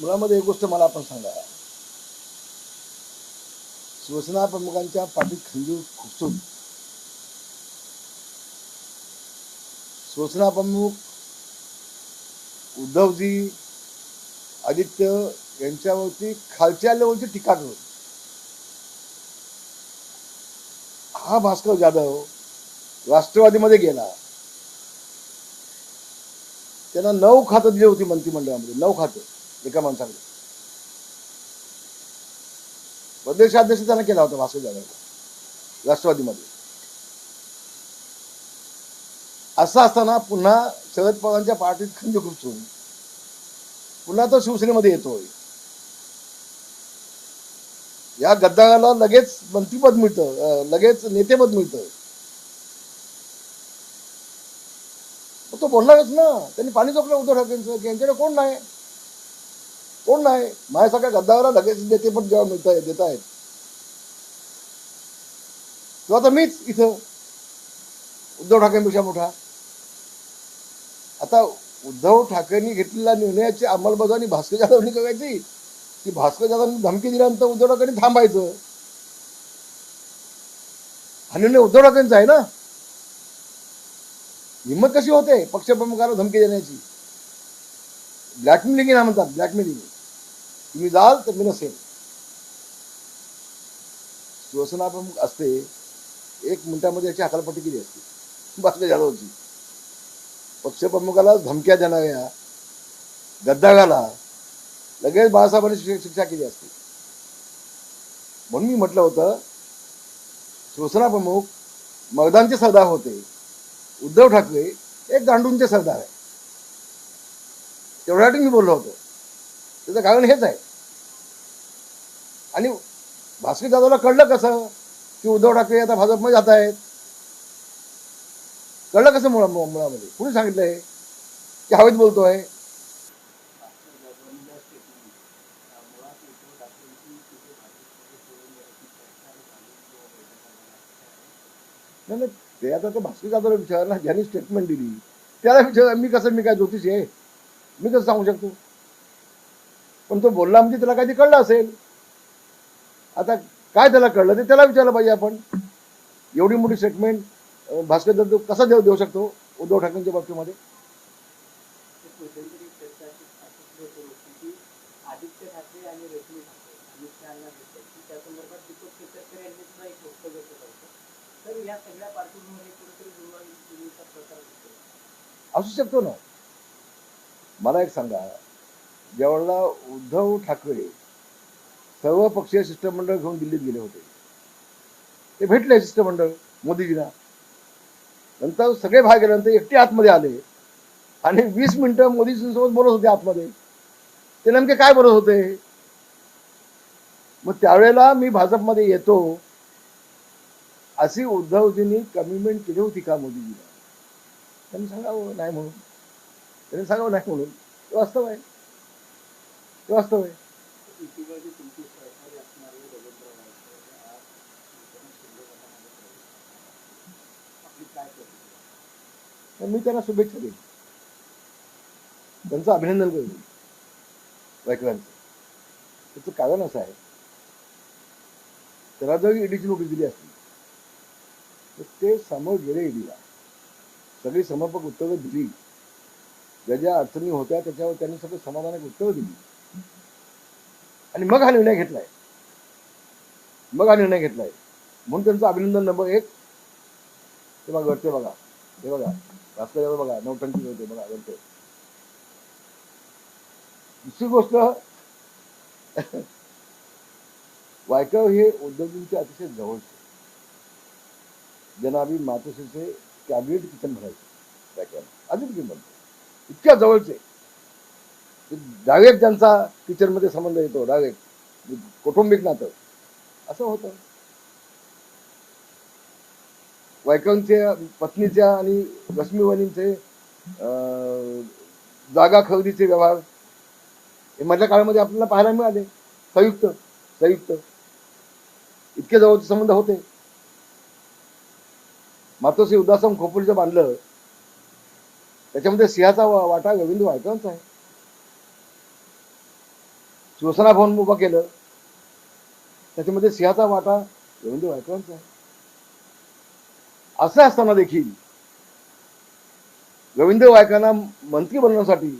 मुळामध्ये एक गोष्ट मला आपण सांगा. शिवसेना प्रमुखांच्या पाठीत खंजीर खुपसून. शिवसेना प्रमुख उद्धवजी आदित्य यांच्यावरती खालच्या लेवलची टीका करून. हा भास्कर जाधव राष्ट्रवादीमध्ये गेला. त्यांना नऊ खातं दिली होती मंत्रिमंडळामध्ये नऊ खातं. एका माणसाकडे प्रदेशाध्यक्ष त्यांना केला होता भास्कर जाधव. राष्ट्रवादीमध्ये. असं असताना पुन्हा शरद पवारांच्या पार्टीत खंड खुपसून पुन्हा तो शिवसेनेमध्ये येतोय. या गद्दाराला लगेच मंत्रीपद मिळतं लगेच नेतेपद मिळतं. तो बोलणारच ना. त्यांनी पाणी चोकलं उद्धव ठाकरेंचं की यांच्याकडे कोण नाही? कोण नाही? माझ्यासारख्या गद्दाराला लगेच नेतेपद जेव्हा मिळत आहे देत आहेत तेव्हा आता मीच इथं. उद्धव ठाकरेंपेक्षा मोठा. आता उद्धव ठाकरेंनी घेतलेल्या निर्णयाची अंमलबजावणी भास्कर जाधवनी करायची. की भास्कर जाधवनी धमकी दिल्यानंतर उद्धव ठाकरेंनी थांबायचं. हा निर्णय उद्धव ठाकरेंचा आहे ना? हिंमत कशी होते? पक्षप्रमुखाला धमकी देण्याची. ब्लॅकमेलिंग ना म्हणतात ब्लॅकमेलिंग. तुम्ही जाल तर मी नसेल शिवसेना प्रमुख असते एक मिनिटामध्ये याची हकालपट्टी केली असती. बातम्या जाधवची पक्षप्रमुखाला धमक्या देणाऱ्या गद्दागाला लगेच बाळासाहेबांनी शिक्षा शिक्षा केली असते. म्हणून मी म्हटलं होतं शिवसेना प्रमुख मगदानचे सरदार होते. उद्धव ठाकरे एक गांडूंचे सरदार आहे. तेवढ्यासाठी मी बोललो होतो. त्याचं कारण हेच आहे. आणि भास्कर जाधवला कळलं कसं? की उद्धव ठाकरे आता भाजपमध्ये जात आहेत. कळलं कसं मुळा मुळामध्ये? कुणी सांगितलंय? की हवेत बोलतोय? नाही नाही, ते आता तर भास्कर जाधवला विचारलं ना ज्यांनी स्टेटमेंट दिली त्याला विचार मी कसं मी काय ज्योतिष आहे? मी कसं सांगू शकतो? पण तो बोलला म्हणजे त्याला काहीतरी कळलं असेल? आता काय त्याला कळलं ते त्याला विचारलं पाहिजे आपण. एवढी मोठी स्टेटमेंट भास्कर दत्त कसा देऊ देऊ शकतो उद्धव ठाकरेंच्या बाबतीमध्ये? असू शकतो ना. मला एक सांगा ज्यावेळेला उद्धव ठाकरे सर्व पक्षीय शिष्टमंडळ घेऊन दिल्लीत गेले होते. ते भेटले शिष्टमंडळ मोदीजींना. नंतर सगळे बाहेर गेल्यानंतर एकटे आतमध्ये आले. आणि वीस मिनिटं मोदीजींसोबत बोलत होते आतमध्ये. ते नेमके काय बोलत होते? मग त्यावेळेला मी भाजपमध्ये येतो. अशी उद्धवजींनी कमिटमेंट केली होती का मोदीजीला? त्यांनी सांगावं नाही म्हणून. त्यांनी सांगावं नाही म्हणून. वास्तव आहे. वास्तव आहे. मी त्यांना शुभेच्छा देईन. त्यांचं अभिनंदन करेन वायकरांचं त्याचं कारण असं आहे त्याला जर ईडीची नोटीस दिली असती तर ते समोर गेले ईडीला. सगळी समर्पक उत्तरं दिली. ज्या ज्या अडचणी होत्या त्याच्यावर त्यांनी सगळं समाधानक उत्तरं दिली. आणि मग हा निर्णय घेतलाय. मग हा निर्णय घेतलाय. म्हणून त्यांचं अभिनंदन नंबर एक. ते बघा घडते बघा. हे बघा. भास्कर बघा. नौटंकी होते बघा घडते दुसरी गोष्ट वायकाव हे उद्योगींचे अतिशय जवळचे. ज्यांना आम्ही मातोश्रीचे कॅबिनेट किचन म्हणायचे. अजून किंमत इतक्या जवळचे. डायरेक्ट त्यांचा किचनमध्ये संबंध येतो डायरेक्ट कौटुंबिक नातं. असं होतं. वायकरांच्या पत्नीच्या आणि रश्मीवाणींचे अं, जागा खरेदीचे व्यवहार हे मधल्या काळामध्ये आपल्याला पाहायला मिळाले. संयुक्त संयुक्त. इतके जवळचे संबंध होते. मातोश्री उदासम खोपोलीचं बांधलं. त्याच्यामध्ये सिंहाचा वाटा गोविंद वायकरांचा आहे. शिवसेना भवन उभं केलं. त्याच्यामध्ये सिंहाचा वाटा रवींद्र वायकरांचा आहे. असं असताना देखील रवींद्र वायकांना मंत्री बनवण्यासाठी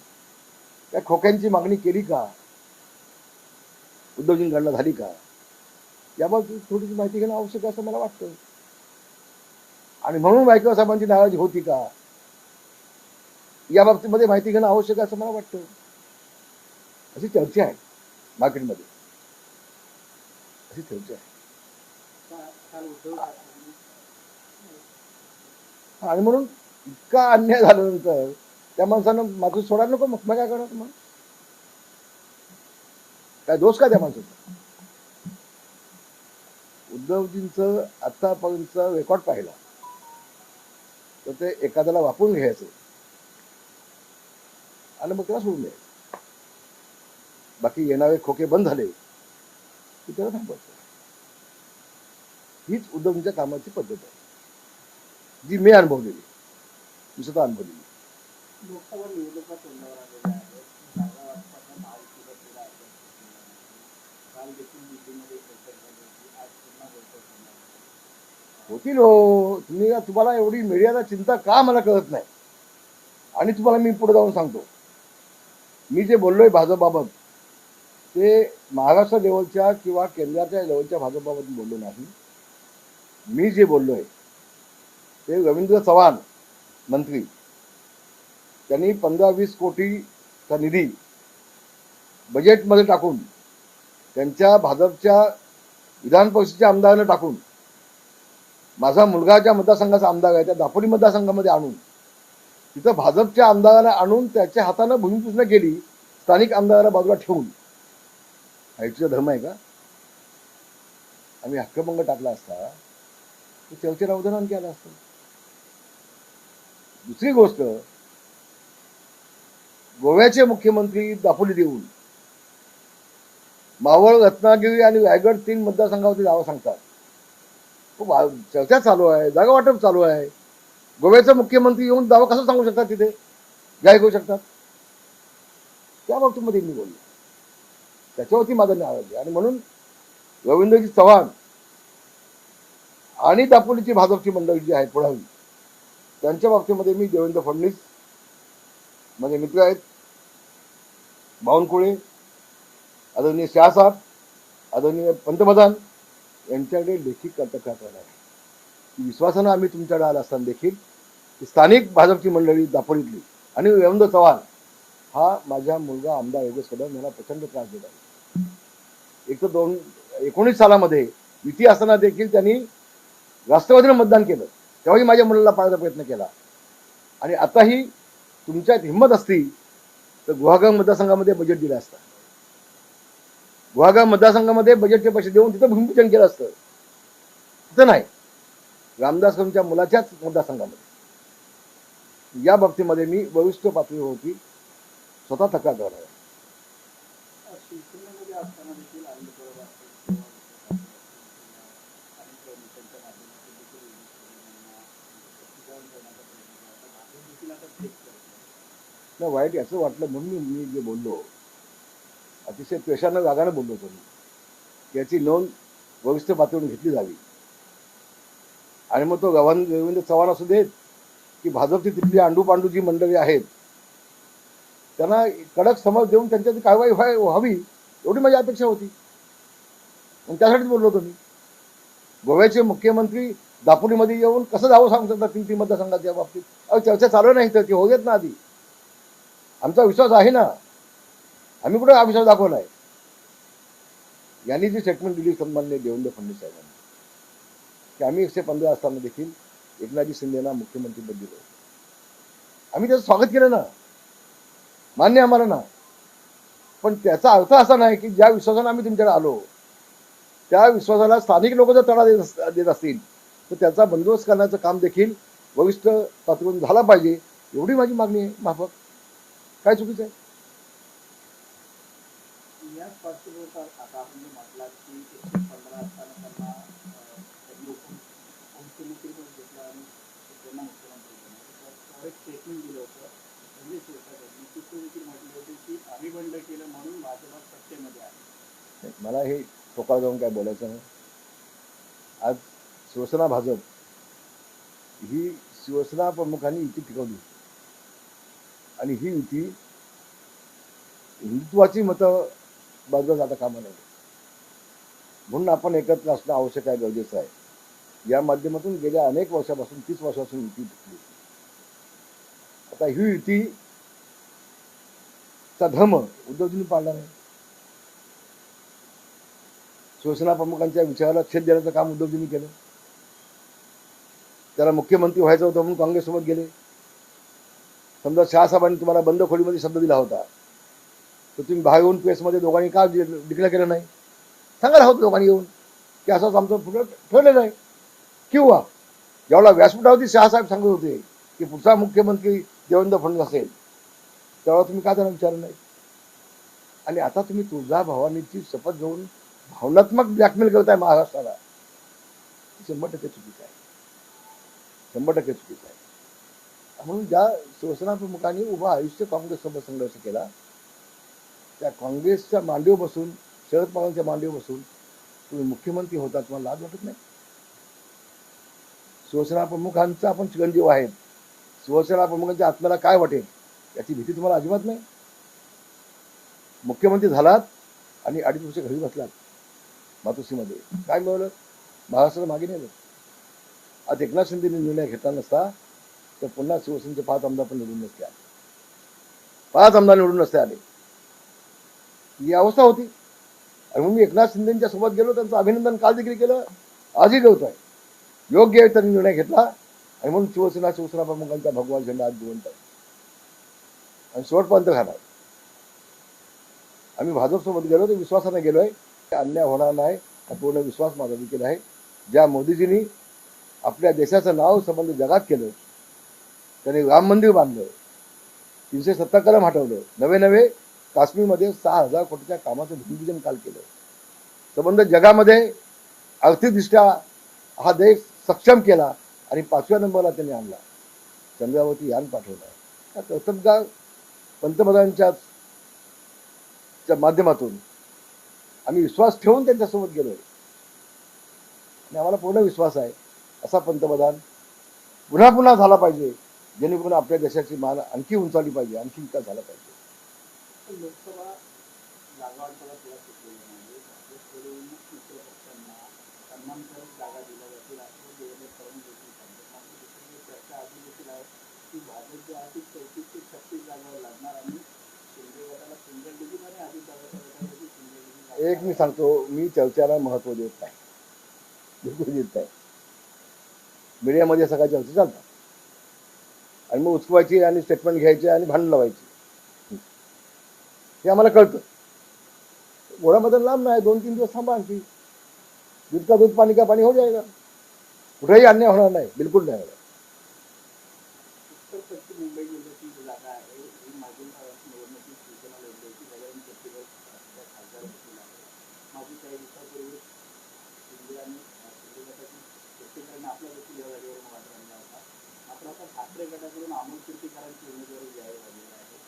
त्या खोक्यांची मागणी केली का? उद्धवजींकडनं झाली का? याबाबत थोडीशी माहिती घेणं आवश्यक आहे असं मला वाटतं. आणि म्हणून वायकर साहेबांची नाराजी होती का? या बाबतीमध्ये माहिती घेणं आवश्यक आहे असं मला वाटतं. अशी चर्चा आहे. मार्केटमध्ये अशी चर्चा आहे. आणि म्हणून इतका अन्याय झाल्यानंतर त्या माणसानं माझं सोडायला नको मग मग काय करणार मग काय दोष का त्या माणसाचा? उद्धवजींचं आतापर्यंत रेकॉर्ड पाहिला. तर ते एखाद्याला वापरून घ्यायचं. आणि मग त्याला सोडून द्यायचं. बाकी येणारे खोके बंद झाले. की त्याला थांबवायचं हीच उद्धवजींच्या कामाची पद्धत आहे. जी मी अनुभवलेली मी स्वतः अनुभवलेली. होतील हो. तुम्ही तुम्हाला एवढी मीडियाला चिंता का मला कळत नाही? आणि तुम्हाला मी पुढे जाऊन सांगतो. मी जे बोललोय भाजपबाबत ते महाराष्ट्र लेवलच्या किंवा केंद्राच्या लेवलच्या भाजपाबद्दल बोललो नाही. मी जे बोललोय ते रवींद्र चव्हाण मंत्री त्यांनी पंधरा वीस कोटीचा निधी बजेटमध्ये टाकून त्यांच्या भाजपच्या विधान परिषदेच्या आमदारांना टाकून माझा मुलगा ज्या मतदारसंघाचा आमदार आहे त्या दापोली मतदारसंघामध्ये आणून तिथं भाजपच्या आमदारांना आणून त्याच्या हातानं भूमिपूजन केली स्थानिक आमदाराला बाजूला ठेवून हा धर्म आहे का? आम्ही हक्कभंग टाकला असता तर चर्चेला उदाहरण केलं असतं. दुसरी गोष्ट गोव्याचे मुख्यमंत्री दापोली देऊन मावळ रत्नागिरी आणि रायगड तीन मतदारसंघावरती जावं सांगतात. खूप चर्चा चालू आहे जागा वाटप चालू आहे. गोव्याचा मुख्यमंत्री येऊन दावा कसा सांगू शकतात तिथे? जाहीर करू शकतात. त्या बाबतीमध्ये मी बोललो. त्याच्यावरती माझा न्याय आली. आणि म्हणून रवींद्रजी चव्हाण आणि दापोलीची भाजपची मंडळी जी आहेत पुढावी त्यांच्या बाबतीमध्ये मी देवेंद्र फडणवीस माझे मित्र आहेत बावनकुळे आदरणीय शहासाहेब आदरणीय पंतप्रधान यांच्याकडे लेखी तक्रार करणार आहे. विश्वासानं आम्ही तुमच्याकडे आला असताना देखील की स्थानिक भाजपची मंडळी दापोलीतली आणि रवींद्र चव्हाण हा माझा मुलगा आमदार योगेश कदम यांना प्रचंड त्रास देत आहे. एक तर दोन एकोणीस सालामध्ये युती असताना देखील त्यांनी राष्ट्रवादीनं मतदान केलं. तेव्हाही माझ्या मुलाला पाळायचा प्रयत्न केला. आणि आताही तुमच्यात हिंमत असती तर गुहागाव मतदारसंघामध्ये बजेट दिलं असतं. गुहागाव मतदारसंघामध्ये बजेटचे पैसे देऊन तिथं भूमिपूजन केलं असतं. तिथं नाही. रामदास मुलाच्याच मतदारसंघामध्ये. या बाबतीमध्ये मी वरिष्ठ पातळीवरती स्वतः तक्रार करणार नाही वाईट याचं वाटलं म्हणून मी- जे बोललो. अतिशय त्वेषानं रागानं बोललो होतो मी. याची नोंद वरिष्ठ पातळीवर घेतली जावी. आणि मग तो गव्हान गोविंद चव्हाण असू देत की भाजपची तिथली अंडू पांडू जी मंडळी आहेत त्यांना कडक समज देऊन त्यांच्यात कारवाई व्हाय व्हावी एवढी माझी अपेक्षा होती. आणि त्यासाठीच बोललो होतो मी. गोव्याचे मुख्यमंत्री दापोलीमध्ये येऊन कसं जावं सांगू शकतात तीन तीन मतदारसंघाच्या बाबतीत? अहो चर्चा चालू नाही तर ती होऊ देत ना आधी. आमचा विश्वास आहे ना. आम्ही कुठे दाखवला आहे यांनी जी स्टेटमेंट दिली सन्मान्य देवेंद्र फडणवीस साहेबांनी की आम्ही एकशे पंधरा असताना देखील एकनाथजी शिंदेना मुख्यमंत्रीपद दिलं आम्ही त्याचं स्वागत केलं ना. मान्य आम्हाला ना. पण त्याचा अर्थ असा नाही की ज्या विश्वासानं आम्ही तुमच्याकडे आलो त्या विश्वासाला स्थानिक लोक जर तडा देत अस- देत असतील तर त्याचा बंदोबस्त करण्याचं काम देखील वरिष्ठ पातळीवरून झाला पाहिजे एवढी माझी मागणी आहे माफक. काय चुकीचं आहे? की स्टेटमेंट दिलं होतं. देखील म्हटले होते की आम्ही बंड केलं म्हणून सत्तेमध्ये आहे मला हे टोकाला जाऊन काय बोलायचं नाही. आज शिवसेना भाजप ही शिवसेना प्रमुखांनी युती टिकवली. आणि ही युती हिंदुत्वाची मतं बाजूला जाता कामा नये. म्हणून आपण एकत्र असणं आवश्यक आहे गरजेचं आहे. या माध्यमातून गेल्या अनेक वर्षापासून तीस वर्षापासून युती टिकली. आता ही युती चा धर्म उद्धवजींनी पाळला नाही. शिवसेना प्रमुखांच्या विचाराला छेद देण्याचं काम उद्धवजींनी केलं. त्याला मुख्यमंत्री व्हायचं होतं म्हणून काँग्रेससोबत गेले. समजा शहासाहेबांनी तुम्हाला बंद खोलीमध्ये शब्द दिला होता. तर तुम्ही बाहेर येऊन प्रेसमध्ये दोघांनी का डिक्लेअर केलं नाही? सांगायला होतं दोघांनी येऊन की असंच आमचं पुढं ठेवलेलं आहे. किंवा जेवढा व्यासपीठावरती शहासाहेब सांगत होते की पुढचा मुख्यमंत्री देवेंद्र फडणवीस असेल. तेव्हा तुम्ही का त्यांना विचारलं नाही? आणि आता तुम्ही तुळजा भवानीची शपथ घेऊन भावनात्मक ब्लॅकमेल करताय महाराष्ट्राला. शंभर टक्के चुकीचं आहे. शंभर टक्के चुकीचं आहे. म्हणून ज्या शिवसेना प्रमुखांनी उभा आयुष्य काँग्रेससोबत संघर्ष केला त्या काँग्रेसच्या मांडीवर बसून शरद पवारांच्या मांडीवर बसून तुम्ही मुख्यमंत्री होता तुम्हाला लाज वाटत नाही? शिवसेना प्रमुखांचा आपण चिरंजीव आहेत शिवसेना प्रमुखांच्या आत्म्याला काय वाटेल याची भीती तुम्हाला अजिबात नाही? मुख्यमंत्री झालात आणि अडीच वर्ष घरी बसलात मातोश्रीमध्ये. काय मिळवलं महाराष्ट्राला मागे नेलं. आज एकनाथ शिंदेने निर्णय घेतला नसता तर पुन्हा शिवसेनेचे पाच आमदार पण निवडून नसते आले. पाच आमदार निवडून नसते आले. ही अवस्था होती. आणि म्हणून मी एकनाथ शिंदेच्या सोबत गेलो त्यांचं अभिनंदन काल देखील केलं. आजही करतोय. योग्य आहे त्यांनी निर्णय घेतला. आणि म्हणून शिवसेना शिवसेना प्रमुखांचा भगवान झेंडा आज जिवंत आहे आणि शेवटपर्यंत राहणार आम्ही भाजपसोबत गेलो तर विश्वासाने गेलो आहे अन्याय होणार नाही हा पूर्ण विश्वास माझा देखील आहे. ज्या मोदीजींनी आपल्या देशाचं नाव संबंध जगात केलं त्याने राम मंदिर बांधलं तीनशे सत्तर कलम हटवलं नवे नवे काश्मीरमध्ये सहा हजार कोटीच्या कामाचं भूमिपूजन काल केलं. संबंध जगामध्ये आर्थिकदृष्ट्या हा देश सक्षम केला आणि पाचव्या नंबरला त्यांनी आणला. चंद्रावरती यान पाठवलं. त्या कर्तबगार पंतप्रधानांच्याच च्या माध्यमातून आम्ही विश्वास ठेवून त्यांच्यासोबत गेलो. आणि आम्हाला पूर्ण विश्वास आहे असा पंतप्रधान पुन्हा पुन्हा झाला पाहिजे जेणेकरून आपल्या देशाची मान आणखी उंचावली पाहिजे आणखी विकास झाला पाहिजे. लोकसभा जागा वाटपाला सुरुवात केली म्हणजे काँग्रेसकडून मित्र पक्षांना सन्मानकारक जागा दिल्या जातील असं देवेंद्र फडणवीस देखील सांगतात मात्र दुसरी एक चर्चा अशी देखील आहे की भाजप आर्थिक आहे चौतीस ते छत्तीस जागावर लागणार आणि शिंदे गटाला सिंगल डिजिट आणि आधी दादाच्या सिंगल डिजिट एक मी सांगतो मी चर्चेला महत्त्व देत नाही. बिलकुल देत नाही. मीडियामध्ये सगळ्या चर्चा चालतात. आणि मग उचकवायची आणि स्टेटमेंट घ्यायची आणि भांडण लावायची. हे आम्हाला कळतं. घोड्यामध्ये लांब नाही दोन तीन दिवस थांबा आणखी. दूध का दूध पाणी का पाणी हो जायला. कुठेही अन्याय होणार नाही बिलकुल नाही होणार उत्तर पश्चिम मुंबई जिल्ह्याची जी जागा आहे ही मागील अ, निवडणुकीत शिवसेना लढली होती गजानन कीर्तीकर त्या खासदार देखील आहे मागील काही दिवसापूर्वी शिंदे आणि अ, शिंदे गटाची कीर्तीकरांनी आपला देखील या जागेवर वाद आणला होता मात्र आता ठाकरे गटाकडून अमोल कीर्तीकरांची उमेदवारी जाहीर झालेली आहे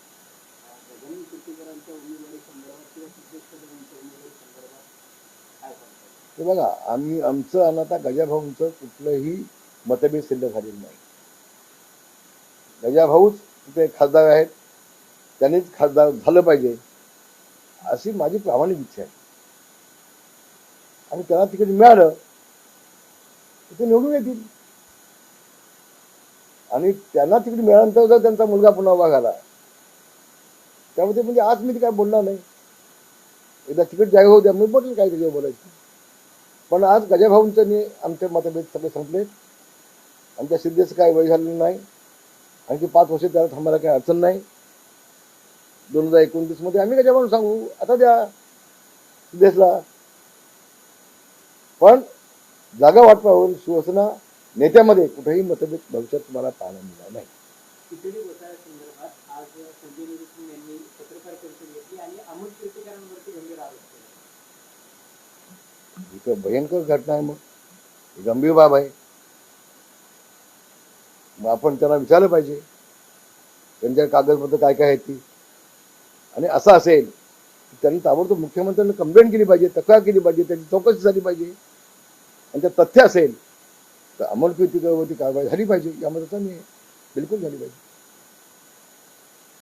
गजानन कीर्तीकरांच्या उमेदवारी संदर्भात किंवा सिद्धेश कदम यांच्या उमेदवारी संदर्भात काय सांगतात हे बघा आम्ही आमचं आणि आता गजाभाऊंचं कुठलंही मतभेद सिद्ध झालेलं नाही. गजाभाऊच तिथे खासदार आहेत त्यांनीच खासदार झालं पाहिजे अशी माझी प्रामाणिक इच्छा आहे. आणि त्यांना तिकडे मिळालं ते निवडून येतील. आणि त्यांना तिकडे मिळाल्यानंतर जर त्यांचा मुलगा पुन्हा उभा झाला त्यामुळे ते म्हणजे आज मी ते काय बोलणार नाही. एकदा तिकीट जागा होऊ द्या मी बोलेल काय त्याच्यावर बोलायचं. पण आज गजाभाऊंचं आमचे मतभेद सगळे संपलेत आमच्या सिद्धेचं काय वय झालेलं नाही. आणखी पाच वर्ष त्याला थांबायला काही अडचण नाही. दोन हजार एकोणतीसमध्ये आम्ही गजाभाऊन सांगू आता द्या सिद्धेशला पण जागा वाटपावरून शिवसेना नेत्यामध्ये कुठेही मतभेद भविष्यात तुम्हाला पाहायला मिळणार नाही. ही तर भयंकर घटना आहे मग. ही गंभीर बाब आहे. मग आपण त्यांना विचारलं पाहिजे. त्यांच्या कागदपत्र काय काय आहेत ती. आणि असं असेल त्यांनी ताबडतोब मुख्यमंत्र्यांनी कंप्लेंट केली पाहिजे तक्रार केली पाहिजे त्याची चौकशी झाली पाहिजे. आणि त्यात तथ्य असेल तर अंमलकृतीवरती कारवाई झाली पाहिजे यामध्ये असं बिलकुल झाली पाहिजे.